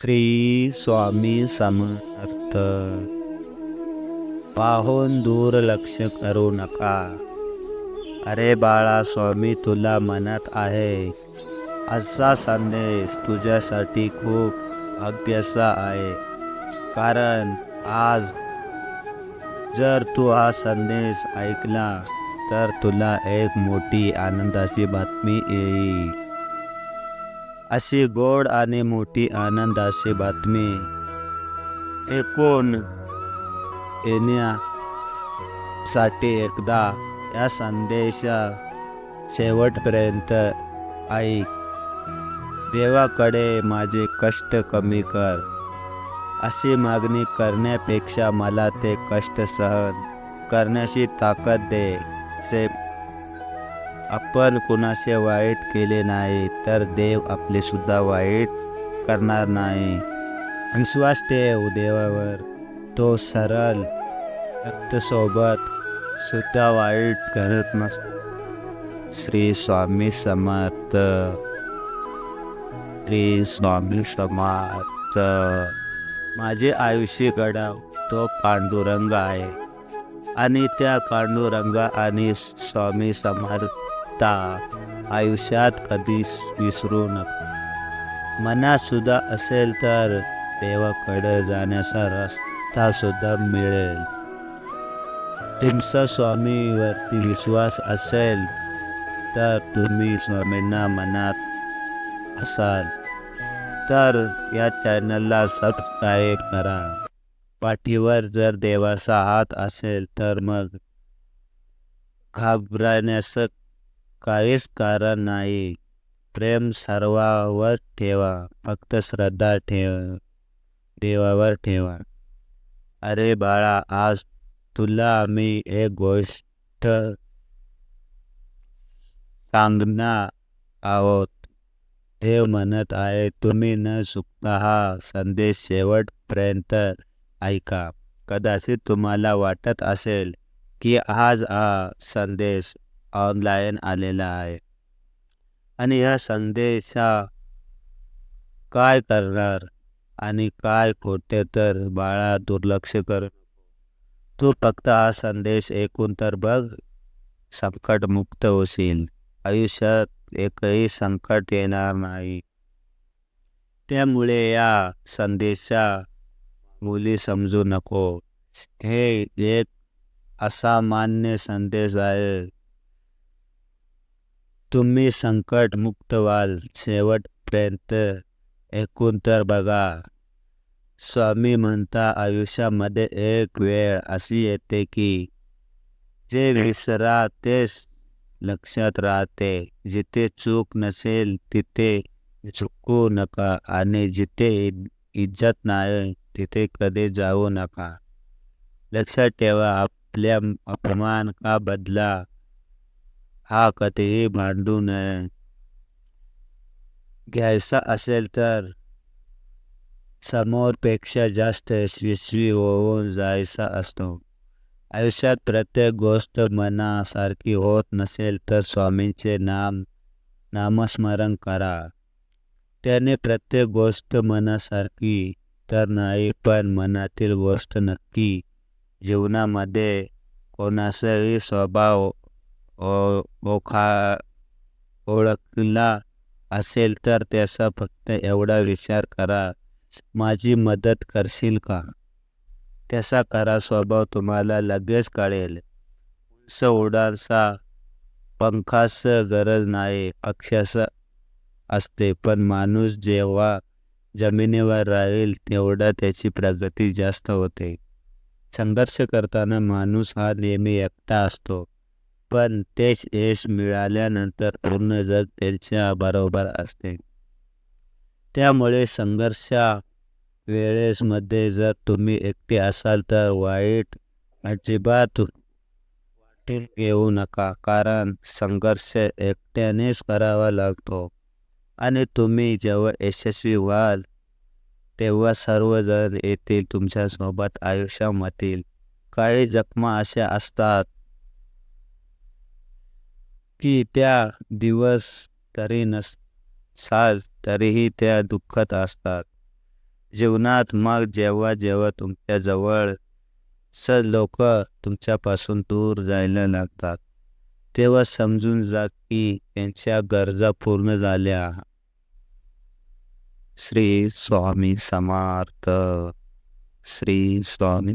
श्री स्वामी समर्थ. पाहून दुर्लक्ष करू नका. अरे बाळा स्वामी तुला म्हणत आहे असा संदेश तुझ्यासाठी खूप भाग्याचा आहे. कारण आज जर तू हा संदेश ऐकला तर तुला एक मोठी आनंदाची बातमी येईल. अशी गोड आणि मोठी आनंदाची बातमी. एकूण येण्यासाठी एकदा या संदेशा शेवटपर्यंत ऐक. देवाकडे माझे कष्ट कमी कर. अशी मागणी करण्यापेक्षा मला ते कष्ट सहन करण्याची ताकद दे से आपण कुणाचे वाईट केले नाही तर देव आपले सुद्धा वाईट करणार नाही. विश्वास ठेव देवावर. तो सरळ सोबत सुद्धा वाईट करत नसतो श्री स्वामी समर्थ. श्री स्वामी समर्थ. माझे आयुष्य घडाव तो पांडुरंग आहे. आणि त्या पांडुरंगा आणि स्वामी समर्थ आयुष्यात कधीच विसरू नका. मनात सुद्धा असेल तर देवाकडे जाण्याचा रस्ता सुद्धा मिळेल. तुमचा स्वामीवरती विश्वास असेल तर तुम्ही स्वामींना मनात असाल तर या चॅनलला सबस्क्राईब करा. पाठीवर जर देवाचा हात असेल तर मग घाबरण्याचं काहीच कारण नाही. प्रेम सर्वावर ठेवा फक्त श्रद्धा ठेव देवावर ठेवा. अरे बाळा आज तुला आम्ही एक गोष्ट सांगणार आहोत. देव म्हणत आहे तुम्ही न चुकता हा संदेश शेवटपर्यंत ऐका. कदाचित तुम्हाला वाटत असेल की आज हा संदेश ऑनलाईन आलेला आहे आणि या संदेशा काय करणार आणि काय खोटे तर बाळा दुर्लक्ष कर तू फक्त हा संदेश ऐकून तर बघ संकटमुक्त होशील आयुष्यात एकही संकट येणार नाही त्यामुळे या संदेशा मुली समजू नको हे एक असामान्य संदेश आहे तुम्ही संकटमुक्त व्हाल. शेवटपर्यंत ऐकून तर बघा. स्वामी म्हणता आयुष्यामध्ये एक वेळ अशी येते की जे विसरा तेच लक्षात राहते. जिथे चूक नसेल तिथे चुकू नका आणि जिथे इज्जत नाही तिथे कधी जाऊ नका. लक्षात ठेवा आपल्या अपमान का बदला? हा कधीही भांडू नये घ्यायचा असेल तर समोरपेक्षा जास्त यशस्वी होऊन जायचा असतो आयुष्यात प्रत्येक गोष्ट मनासारखी होत नसेल तर स्वामींचे नाम नामस्मरण करा त्याने प्रत्येक गोष्ट मनासारखी तर नाही पण मनातील गोष्ट नक्की जीवनामध्ये कोणाचाही स्वभाव ओखा ओळखला असेल तर त्याचा फक्त एवढा विचार करा माझी मदत करशील का? त्याचा करा स्वभाव तुम्हाला लगेच कळेल. उंच उडाचा पंखास गरज नाही पक्षास असते पण माणूस जेव्हा जमिनीवर राहील तेवढा त्याची प्रगती जास्त होते. संघर्ष करताना माणूस हा नेहमी एकटा असतो. पण तेच यश मिळाल्यानंतर पूर्ण जग त्यांच्या बरोबर असते. त्यामुळे संघर्षा वेळेसमध्ये जर तुम्ही एकटे असाल तर वाईट अजिबात वाटेल घेऊ नका कारण संघर्ष एकट्यानेच करावा लागतो. आणि तुम्ही जेव्हा यशस्वी व्हाल तेव्हा सर्वजण येतील तुमच्यासोबत आयुष्यामधील काही जखमा अशा असतात की त्या दिवस तरी नस साज तरीही त्या दुःखात असतात. जीवनात मग जेव्हा जेव्हा तुमच्या जवळ स लोक तुमच्यापासून दूर जायला लागतात तेव्हा समजून जा की त्यांच्या गरजा पूर्ण झाल्या. श्री स्वामी समर्थ. श्री स्वामी